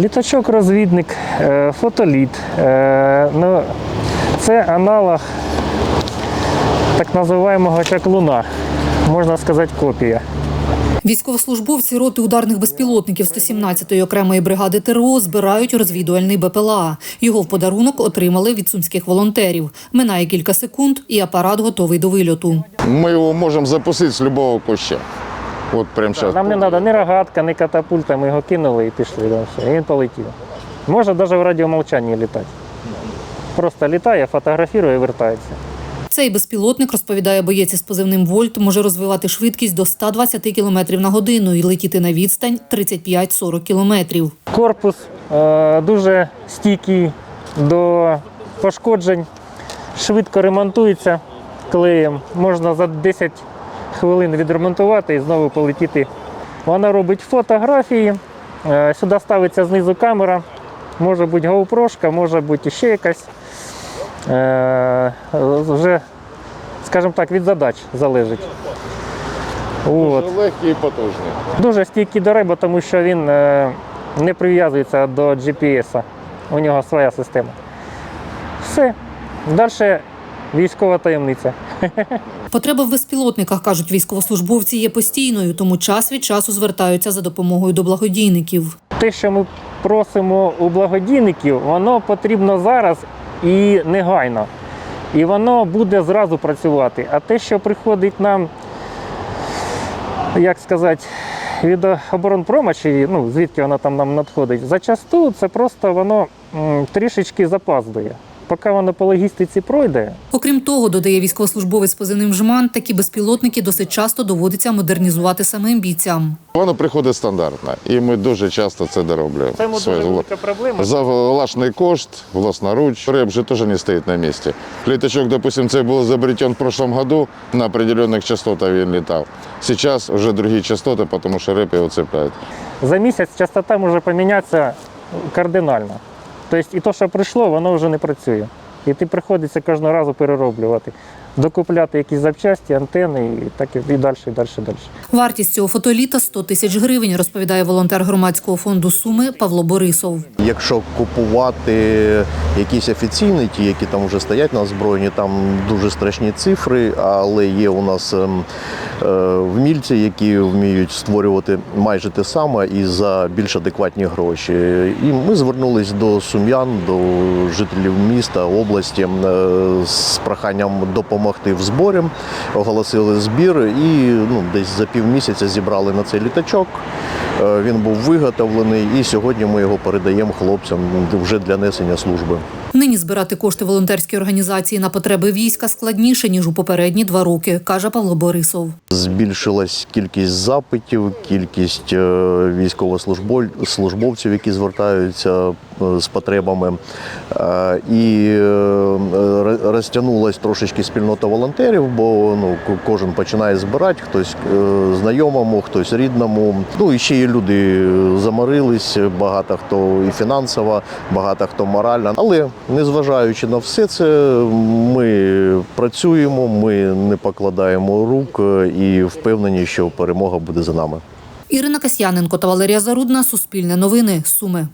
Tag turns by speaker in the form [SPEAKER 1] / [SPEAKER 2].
[SPEAKER 1] Літачок-розвідник, е, фотоліт. Е, Ну, це аналог так називаємого чаклуна. Можна сказати, копія.
[SPEAKER 2] Військовослужбовці роти ударних безпілотників 117-ї окремої бригади ТРО збирають розвідувальний БПЛА. Його в подарунок отримали від сумських волонтерів. Минає кілька секунд, і апарат готовий до вильоту.
[SPEAKER 3] Мы его можем запустить с любого куща. Вот прямо сейчас.
[SPEAKER 1] Нам не треба ні рогатка, ні катапульта, ми його кинули і пішли далі. І він полетів. Може навіть в радіомовчанні літати. Просто літає, фотографує і вертається.
[SPEAKER 2] Цей безпілотник, розповідає боєць із позивним Вольт, може розвивати швидкість до 120 км на годину і летіти на відстань 35-40 км.
[SPEAKER 1] Корпус е, дуже стійкий до пошкоджень, швидко ремонтується клеєм. Можна за 10 хвилин відремонтувати і знову полетіти. Вона робить фотографії. Е, сюди ставиться знизу камера. Може бути GoPro, може бути ще якась. Е, вже, скажімо так, від задач залежить. От.
[SPEAKER 3] Дуже легкий і потужний.
[SPEAKER 1] Дуже стійкий до риби, тому що він е, не прив'язується до GPS. У нього своя система. Все. Далі військова таємниця.
[SPEAKER 2] Потреба в безпілотниках, кажуть військовослужбовці, є постійною, тому час від часу звертаються за допомогою до благодійників.
[SPEAKER 1] Те, що ми просимо у благодійників, воно потрібно зараз і негайно. І воно буде зразу працювати. А те, що приходить нам, як сказати, від оборонпрома, чи ну, звідки воно там нам надходить, зачасту це просто воно м, трішечки запаздує. Поки воно по логістиці пройде,
[SPEAKER 2] Окрім того, додає військовослужбовець з позивним жман, такі безпілотники досить часто доводиться модернізувати самим бійцям.
[SPEAKER 3] Воно приходить стандартно, і ми дуже часто це дороблюємо.
[SPEAKER 1] це йому дуже
[SPEAKER 3] Своє-
[SPEAKER 1] велика проблема.
[SPEAKER 3] За власний кошт, власноруч. Реп же тоже не стоит на месте. Летачок, допустим, це был изобретен в прошлом году, на определенных частотах він летал. Сейчас уже другие частоты, потому что реп его цепляет.
[SPEAKER 1] За місяць частота може помінятися кардинально. Тобто і те, що прийшло, воно вже не працює. І ти приходиться кожного разу перероблювати, докупляти якісь запчасті, антени і так і далі, і далі, і далі.
[SPEAKER 2] Вартість цього фотоліта 100 тисяч гривень, розповідає волонтер громадського фонду Суми Павло Борисов.
[SPEAKER 4] Якщо купувати якісь офіційні, ті, які там вже стоять на озброєнні, там дуже страшні цифри, але є у нас ем, е, вмільці, які вміють створювати майже те саме і за більш адекватні гроші. І ми звернулись до сум'ян, до жителів міста, області е, з проханням допомогти в зборі. Оголосили збір і ну, десь за півмісяця зібрали на цей літачок. Е, Він був виготовлений, і сьогодні ми його передаємо хлопцям ну, вже для несення служби.
[SPEAKER 2] Нині збирати кошти волонтерській організації на потреби війська складніше ніж у попередні два роки, каже Павло Борисов.
[SPEAKER 4] Збільшилась кількість запитів, кількість е, військовослужбовців, які звертаються е, з потребами. Е, І розтягнулась трошечки спільнота волонтерів, бо ну, ко- кожен починає збирати, хтось знайомому, хтось рідному. Ну і ще є люди заморились, багато хто і фінансово, багато хто морально. Але незважаючи на все це, ми працюємо, ми не покладаємо рук е, і впевнені, що перемога буде за нами.
[SPEAKER 2] Ірина Касьяненко та Валерія Зарудна. Суспільне новини. Суми.